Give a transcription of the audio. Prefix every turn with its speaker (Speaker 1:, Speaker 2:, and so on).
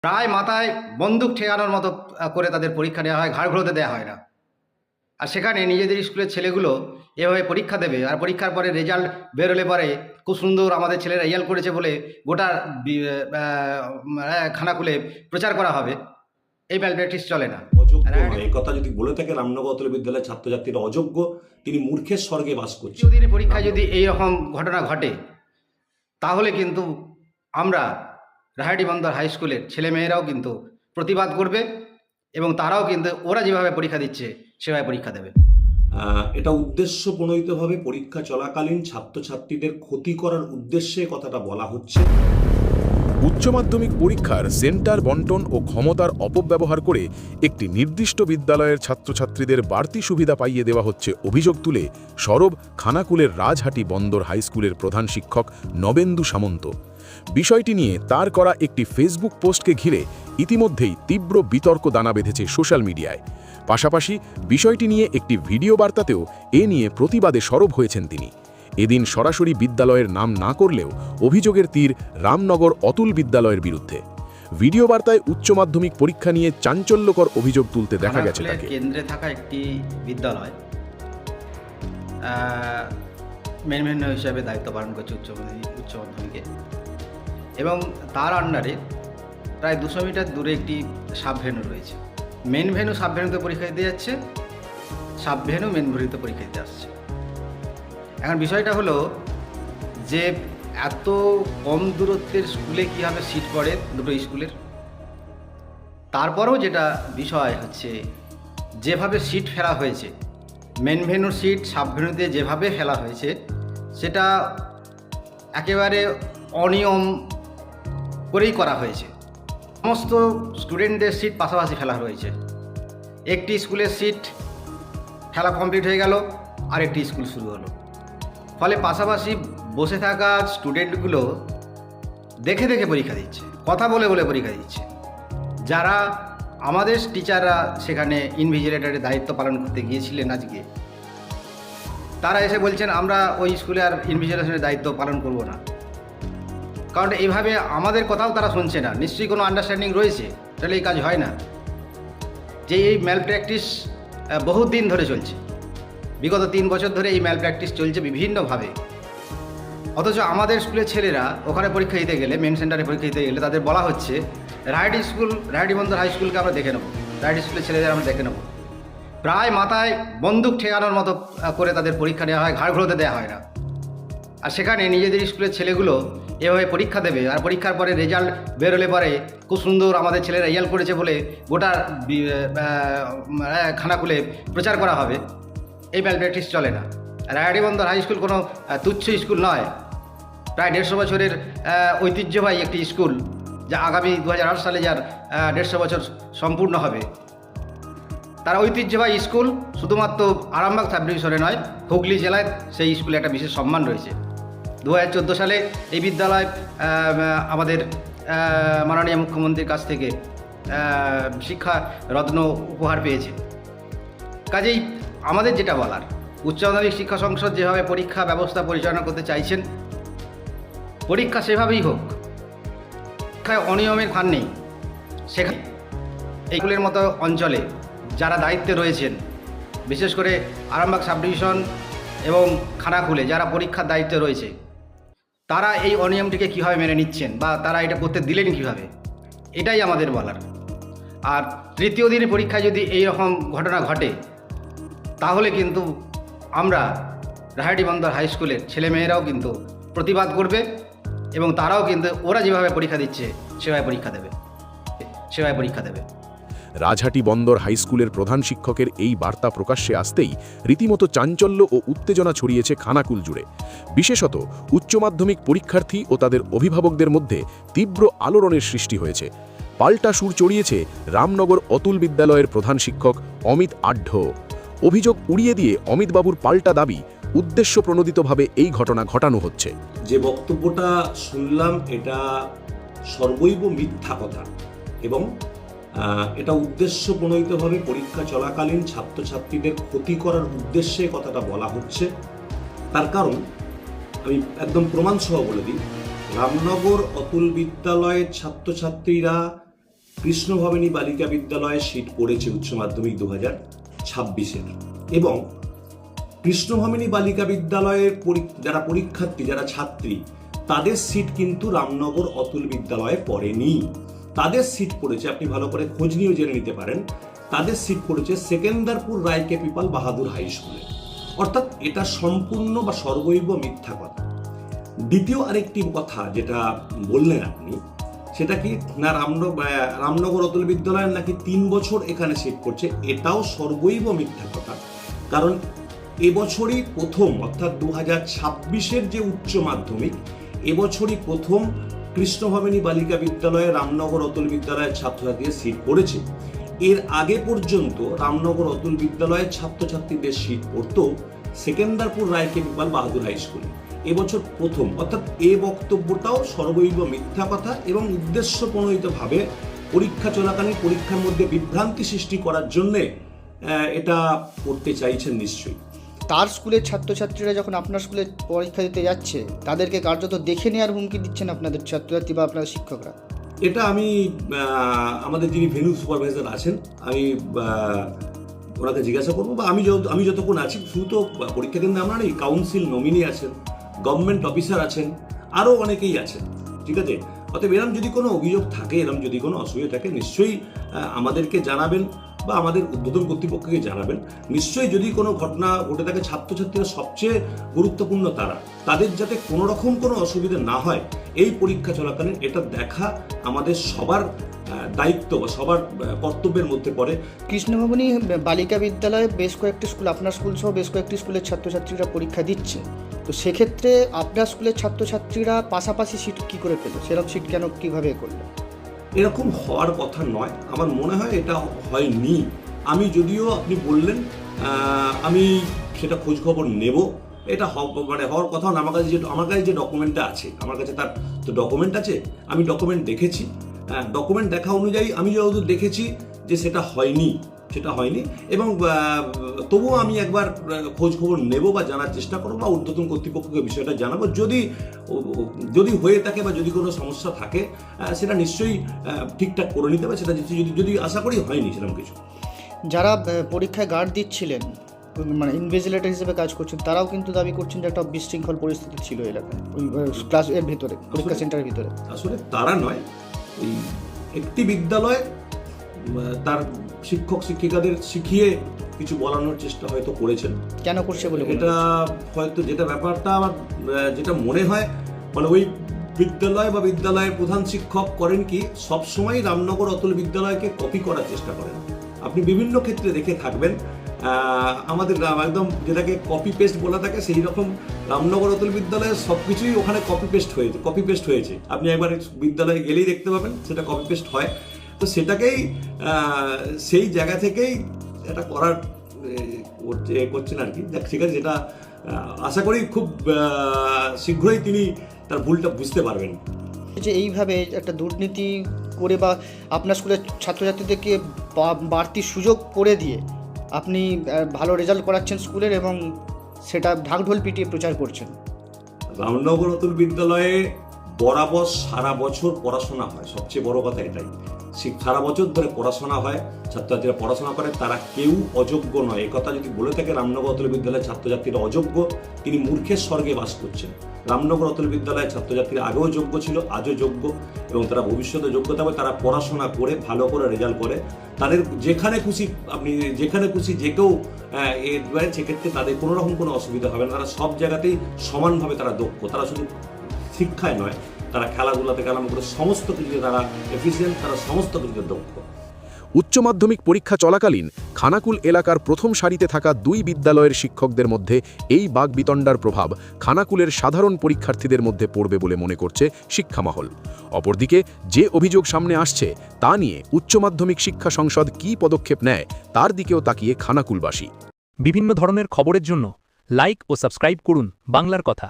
Speaker 1: প্রায় মাথায় বন্দুক ঠেকানোর মতো করে তাদের পরীক্ষা নেওয়া হয় ঘাড় ঘোরাতে দেওয়া হয় না। আর সেখানে নিজেদের স্কুলের ছেলেগুলো এভাবে পরীক্ষা দেবে আর পরীক্ষার পরে রেজাল্ট বেরোলে পরে খুব সুন্দর আমাদের ছেলেরা রেজাল্ট করেছে বলে গোটা খানাকুলে প্রচার করা হবে। এই ম্যাল প্র্যাকটিস চলে না।
Speaker 2: এই কথা যদি বলে থাকে রামনগর বিদ্যালয়ের ছাত্রছাত্রীরা অযোগ্য তিনি মূর্খের স্বর্গে বাস
Speaker 1: দিনের পরীক্ষায় যদি এই রকম ঘটনা ঘটে তাহলে কিন্তু আমরা রাহাটি বন্দর হাই স্কুলের ছেলেমেয়েরাও কিন্তু প্রতিবাদ করবে এবং তারাও কিন্তু ওরা যেভাবে পরীক্ষা দিচ্ছে সেভাবে পরীক্ষা দেবে।
Speaker 2: এটা উদ্দেশ্য প্রণোদিতভাবে পরীক্ষা চলাকালীন ছাত্রছাত্রীদের ক্ষতি করার উদ্দেশ্যে কথাটা বলা হচ্ছে।
Speaker 3: উচ্চ মাধ্যমিক পরীক্ষার সেন্টার বন্টন ও ক্ষমতার অপব্যবহার করে একটি নির্দিষ্ট বিদ্যালয়ের ছাত্রছাত্রীদের বাড়তি সুবিধা পাইয়ে দেওয়া হচ্ছে অভিযোগ তুলে সরব খানাকুলের রাজহাটি বন্দর হাইস্কুলের প্রধান শিক্ষক নবেন্দু সামন্ত। বিষয়টি নিয়ে তার করা একটি ফেসবুক পোস্টকে ঘিরে ইতিমধ্যেই তীব্র বিতর্ক দানা বেঁধেছে সোশ্যাল মিডিয়ায়। পাশাপাশি বিষয়টি নিয়ে একটি ভিডিও বার্তাতেও এ নিয়ে প্রতিবাদে সরব হয়েছেন তিনি। এদিন সরাসরি বিদ্যালয়ের নাম না করলেও অভিযোগের তীর রামনগর অতুল বিদ্যালয়ের বিরুদ্ধে। ভিডিও বার্তায় উচ্চ মাধ্যমিক পরীক্ষা নিয়ে চাঞ্চল্যকর অভিযোগ তুলতে দেখা গেছে তাকে।
Speaker 1: কেন্দ্রে থাকা একটি বিদ্যালয় মেন মেন হিসাবে দায়িত্ব পালন করছে উচ্চ মাধ্যমিক উচ্চ মাধ্যমিকে। এবং তার আন্ডারে প্রায় দুশো মিটার দূরে একটি সাব ভেনু রয়েছে। মেন ভেনু সাব ভেনুতে পরীক্ষা দিতে যাচ্ছে সাব ভেনু মেন ভেনুতে পরীক্ষা দিতে আসছে। এখন বিষয়টা হলো যে এত কম দূরত্বের স্কুলে কীভাবে সিট পড়ে দুটো স্কুলের? তারপরেও যেটা বিষয় হচ্ছে, যেভাবে সিট ফেলা হয়েছে মেন ভেনুর সিট সাব ভেনুতে যেভাবে ফেলা হয়েছে, সেটা একেবারে অনিয়ম করেই করা হয়েছে। সমস্ত স্টুডেন্টদের সিট পাশাপাশি ফেলা হয়েছে একটি স্কুলের সিট খেলা কমপ্লিট হয়ে গেল আর একটি স্কুল শুরু হলো। ফলে পাশাপাশি বসে থাকা স্টুডেন্টগুলো দেখে দেখে পরীক্ষা দিচ্ছে, কথা বলে বলে পরীক্ষা দিচ্ছে। যারা আমাদের টিচাররা সেখানে ইনভিজিলেটারের দায়িত্ব পালন করতে গিয়েছিলেন আজকে, তারা এসে বলছেন, আমরা ওই স্কুলে আর ইনভিজিলেশনের দায়িত্ব পালন করব না। কারণ এইভাবে আমাদের কথাও তারা শুনছে না। নিশ্চয়ই কোনো আন্ডারস্ট্যান্ডিং রয়েছে, তাহলে এই কাজ হয় না। যে এই ম্যাল প্র্যাকটিস বহুত দিন ধরে চলছে। বিগত তিন বছর ধরে এই ম্যাল প্র্যাকটিস চলছে বিভিন্নভাবে। অথচ আমাদের স্কুলের ছেলেরা ওখানে পরীক্ষা দিতে গেলে মেন সেন্টারে পরীক্ষা দিতে গেলে তাদের বলা হচ্ছে রায়ডি স্কুল রায়ডি বন্দর হাই স্কুলকে আমরা দেখে নেব। রায়ডি স্কুলের ছেলেদের আমরা দেখে নেব। প্রায় মাথায় বন্দুক ঠেকানোর মতো করে তাদের পরীক্ষা নেওয়া হয় ঘাড় ঘোরাতে দেওয়া হয় না। আর সেখানে নিজেদের স্কুলের ছেলেগুলো এভাবে পরীক্ষা দেবে। আর পরীক্ষার পরে রেজাল্ট বেরোলে পরে খুব সুন্দর আমাদের ছেলেরা রেজাল্ট করেছে বলে গোটা খানাকুলে প্রচার করা হবে। এই ম্যাল প্র্যাকটিস চলে না। রায়াডি বন্দর হাই স্কুল কোনো তুচ্ছ স্কুল নয়। প্রায় দেড়শো বছরের ঐতিহ্যবাহী একটি স্কুল যা আগামী দু সালে যার দেড়শো বছর সম্পূর্ণ হবে। তার ঐতিহ্যবাহী স্কুল শুধুমাত্র আরামবাগ সাব ডিভিশনে নয়, হুগলি জেলায় সেই স্কুলে একটা বিশেষ সম্মান রয়েছে। দু হাজার চোদ্দ সালে এই বিদ্যালয় আমাদের মাননীয় মুখ্যমন্ত্রীর কাছ থেকে শিক্ষা রত্ন উপহার পেয়েছে। কাজেই আমাদের যেটা বলার, উচ্চ মাধ্যমিক শিক্ষা সংসদ যেভাবে পরীক্ষা ব্যবস্থা পরিচালনা করতে চাইছেন, পরীক্ষা সেভাবেই হোক, শিক্ষায় অনিয়মের খান নেই। সেখানে এইগুলির মতো অঞ্চলে যারা দায়িত্বে রয়েছেন, বিশেষ করে আরামবাগ সাব ডিভিশন এবং খানাকুলে যারা পরীক্ষার দায়িত্বে রয়েছে তারা এই অনিয়মটিকে কীভাবে মেনে নিচ্ছেন বা তারা এটা করতে দিলেন কীভাবে? এটাই আমাদের বলার। আর তৃতীয় দিনের পরীক্ষায় যদি এই রকম ঘটনা ঘটে, তাহলে কিন্তু আমরা রাহাটি বন্দর হাই স্কুলের ছেলেমেয়েরাও কিন্তু প্রতিবাদ করবে এবং তারাও কিন্তু ওরা যেভাবে পরীক্ষা দিচ্ছে, সেভাবে পরীক্ষা দেবে। সেভাবে পরীক্ষা দেবে।
Speaker 3: রাজহাটি বন্দর হাইস্কুলের প্রধান শিক্ষকের এই বার্তা প্রকাশ্যে আসতেই রীতিমতো চাঞ্চল্য ও উত্তেজনা ছড়িয়েছে খানাকুল জুড়ে। বিশেষত উচ্চ মাধ্যমিক পরীক্ষার্থী ও তাদের অভিভাবকদের মধ্যে তীব্র আলোড়নের সৃষ্টি হয়েছে। পাল্টা সুর চড়িয়েছে রামনগর অতুল বিদ্যালয়ের প্রধান শিক্ষক অমিত আঢ্য। অভিযোগ উড়িয়ে দিয়ে অমিতবাবুর পাল্টা দাবি উদ্দেশ্য প্রণোদিতভাবে এই ঘটনা ঘটানো হচ্ছে।
Speaker 2: যে বক্তব্যটা শুনলাম এটা সর্বৈব মিথ্যা কথা এবং এটা উদ্দেশ্য প্রণোদিতভাবে পরীক্ষা চলাকালীন ছাত্রছাত্রীদের ক্ষতি করার উদ্দেশ্যে কথাটা বলা হচ্ছে। তার কারণ আমি একদম প্রমাণ সহ বলে দিই, রামনগর অতুল বিদ্যালয়ের ছাত্রছাত্রীরা কৃষ্ণভবানী বালিকা বিদ্যালয়ে সিট পড়েছে উচ্চ মাধ্যমিক দু হাজার ছাব্বিশের এবং কৃষ্ণভবানী বালিকা বিদ্যালয়ের যারা পরীক্ষার্থী, যারা ছাত্রী, তাদের সিট কিন্তু রামনগর অতুল বিদ্যালয়ে পড়েনি। তাদের সিট পড়েছে, আপনি ভালো করে খোঁজ নিয়েও জেনে নিতে পারেন, তাদের সিট পড়েছে সেকেন্দারপুর রায়কে পিপাল বাহাদুর হাই স্কুলে অর্থাৎ এটা সম্পূর্ণ বা সর্বৈব মিথ্যা কথা। দ্বিতীয় আরেকটি কথা যেটা বললেন আপনি, সেটা কি না রামনগর রামনগর অতুল বিদ্যালয়ের নাকি তিন বছর এখানে সিট করছে এটাও সর্বৈব মিথ্যা কথা। কারণ এবছরই প্রথম, অর্থাৎ দু হাজার ছাব্বিশের যে উচ্চ মাধ্যমিক, এবছরই প্রথম কৃষ্ণভবানী বালিকা বিদ্যালয়ে রামনগর অতুল বিদ্যালয়ের ছাত্রছাত্রীদের সিট পড়েছে। এর আগে পর্যন্ত রামনগর অতুল বিদ্যালয়ের ছাত্রছাত্রীদের সিট পড়তো সেকেন্দারপুর রায়কে বিপাল বাহাদুর হাই স্কুলে এবছর প্রথম। অর্থাৎ এ বক্তব্যটাও সর্বৈব মিথ্যা কথা এবং উদ্দেশ্য প্রণোদিতভাবে পরীক্ষা চলাকালীন পরীক্ষার মধ্যে বিভ্রান্তি সৃষ্টি করার জন্যে এটা করতে চাইছেন নিশ্চয়ই।
Speaker 4: তার স্কুলের ছাত্রছাত্রীরা যখন আপনার স্কুলে পরীক্ষা দিতে যাচ্ছে, তাদেরকে কার্যত দেখে নেওয়ার হুমকি দিচ্ছেন আপনাদের ছাত্রছাত্রী বা আপনাদের শিক্ষকরা?
Speaker 2: এটা আমি আমাদের যিনি ভেনু সুপারভাইজার আছেন, আমি ওনাকে জিজ্ঞাসা করব বা আমি যত, আমি যতক্ষণ আছি, শুধু তো পরীক্ষা কেন্দ্রে আমরা নেই কাউন্সিল নমিনি আছেন গভর্নমেন্ট অফিসার আছেন আরও অনেকেই আছেন, ঠিক আছে? অতএব এরম যদি কোনো অভিযোগ থাকে, এরম যদি কোনো অসুবিধা থাকে, নিশ্চয়ই আমাদেরকে জানাবেন। বা আমাদের উদ্বোধন কর্তৃপক্ষকে জানাবেন, নিশ্চয়ই যদি কোনো ঘটনা ঘটে থাকে, ছাত্রছাত্রীরা সবচেয়ে গুরুত্বপূর্ণ তারা। তাদের যাতে কোনো রকম কোনো অসুবিধা না হয়, এই পরীক্ষা চলাকালীন এটা দেখা আমাদের সবার দায়িত্ব বা সবার কর্তব্যের মধ্যে পড়ে।
Speaker 4: কৃষ্ণভবনী বালিকা বিদ্যালয়ে বেশ কয়েকটি স্কুল, আপনার স্কুল সহ বেশ কয়েকটি স্কুলের ছাত্রছাত্রীরা পরীক্ষা দিচ্ছে। তো সেক্ষেত্রে আপনার স্কুলের ছাত্রছাত্রীরা পাশাপাশি সিট কী করে পেল? সেরকম সিট কেন, কীভাবে করল
Speaker 2: এরকম হওয়ার কথা নয়। আমার মনে হয় এটা হয়নি। আমি যদিও আপনি বললেন আমি সেটা খোঁজখবর নেব। এটা মানে হওয়ার কথা না আমার কাছে যে, আমার কাছে যে ডকুমেন্টটা আছে, আমার কাছে তার তো ডকুমেন্ট আছে, আমি ডকুমেন্ট দেখেছি। ডকুমেন্ট দেখা অনুযায়ী আমি যেহেতু দেখেছি যে সেটা হয়নি। সেটা হয়নি। এবং তবুও আমি একবার খোঁজ খবর নেব বা জানার চেষ্টা করব বা ঊর্ধ্বতন কর্তৃপক্ষকে বিষয়টা জানাব। যদি যদি হয়ে থাকে বা যদি কোনো সমস্যা থাকে সেটা নিশ্চয়ই ঠিকঠাক করে নিতে হবে। সেটা যদি যদি- যদি আশা করি হয়নি সেরকম কিছু।
Speaker 4: যারা পরীক্ষায় গার্ড দিচ্ছিলেন মানে ইনভিজিলেটর হিসেবে কাজ করছেন তারাও কিন্তু দাবি করছেন যে একটা বিশৃঙ্খল পরিস্থিতি ছিল এলাকায় ওই ক্লাস এর ভিতরে পরীক্ষা সেন্টারের ভিতরে।
Speaker 2: আসলে তারা নয় এই একটি বিদ্যালয় তার শিক্ষক শিক্ষিকাদের শিখিয়ে কিছু বলানোর চেষ্টা হয়তো করেছেন।
Speaker 4: কেন করছে বলে
Speaker 2: এটা হয়তো যেটা ব্যাপারটা আমার যেটা মনে হয় মানে ওই বিদ্যালয় বা বিদ্যালয়ের প্রধান শিক্ষক করেন কি সবসময় রামনগর অতুল বিদ্যালয়কে কপি করার চেষ্টা করেন। আপনি বিভিন্ন ক্ষেত্রে দেখে থাকবেন আহ, আমাদের একদম যেটাকে কপি পেস্ট বলা থাকে সেই রকম রামনগর অতুল বিদ্যালয়ের সব কিছুই ওখানে কপি পেস্ট হয়েছে কপি পেস্ট হয়েছে। আপনি একবার বিদ্যালয়ে গেলেই দেখতে পাবেন সেটা কপি পেস্ট হয়। তো সেটাকেই সেই জায়গা থেকেই এটা করার করছেন আর কি। ঠিক আছে যেটা আশা করি খুব শীঘ্রই তিনি তার ভুলটা বুঝতে পারবেন।
Speaker 4: যে এইভাবে একটা দুর্নীতি করে বা আপনার স্কুলের ছাত্রছাত্রীদেরকে বাড়তি সুযোগ করে দিয়ে আপনি ভালো রেজাল্ট করাচ্ছেন স্কুলের এবং সেটা ঢাকঢোল পিটিয়ে প্রচার করছেন।
Speaker 2: রামনগর অতুল বিদ্যালয়ে বরাবর সারা বছর পড়াশোনা হয় সবচেয়ে বড় কথা এটাই। সারা বছর ধরে পড়াশোনা হয়, ছাত্রছাত্রীরা পড়াশোনা করে, তারা কেউ অযোগ্য নয়। একথা যদি বলে থাকে, রামনগর অতল বিদ্যালয়ের ছাত্রছাত্রীরা অযোগ্য, তিনি মূর্খের স্বর্গে বাস করছেন। রামনগর অতল বিদ্যালয়ের ছাত্রছাত্রীরা আগেও যোগ্য ছিল, আজও যোগ্য, এবং তারা ভবিষ্যতে যোগ্যতা হবে তারা পড়াশোনা করে, ভালো করে রেজাল্ট করে। তাদের যেখানে খুশি, আপনি যেখানে খুশি যে কেউ এর সেক্ষেত্রে তাদের কোনো রকম কোনো অসুবিধা হবে না। তারা সব জায়গাতেই সমানভাবে তারা দক্ষ। তারা শুধু শিক্ষায় নয় তারা খেলাধুলা থেকে আরম্ভ করে সমস্ত কিছুতে তারা এফিসিয়েন্ট তারা সমস্ত কিছুতে দক্ষ।
Speaker 3: উচ্চ মাধ্যমিক পরীক্ষা চলাকালীন খানাকুল এলাকার প্রথম সারিতে থাকা দুই বিদ্যালয়ের শিক্ষকদের মধ্যে এই বাগবিতণ্ডার প্রভাব খানাকুলের সাধারণ পরীক্ষার্থীদের মধ্যে পড়বে বলে মনে করছে শিক্ষামহল। অপরদিকে যে অভিযোগ সামনে আসছে তা নিয়ে উচ্চ মাধ্যমিক শিক্ষা সংসদ কী পদক্ষেপ নেয় তার দিকেও তাকিয়ে খানাকুলবাসী।
Speaker 5: বিভিন্ন ধরনের খবরের জন্য লাইক ও সাবস্ক্রাইব করুন বাংলার কথা।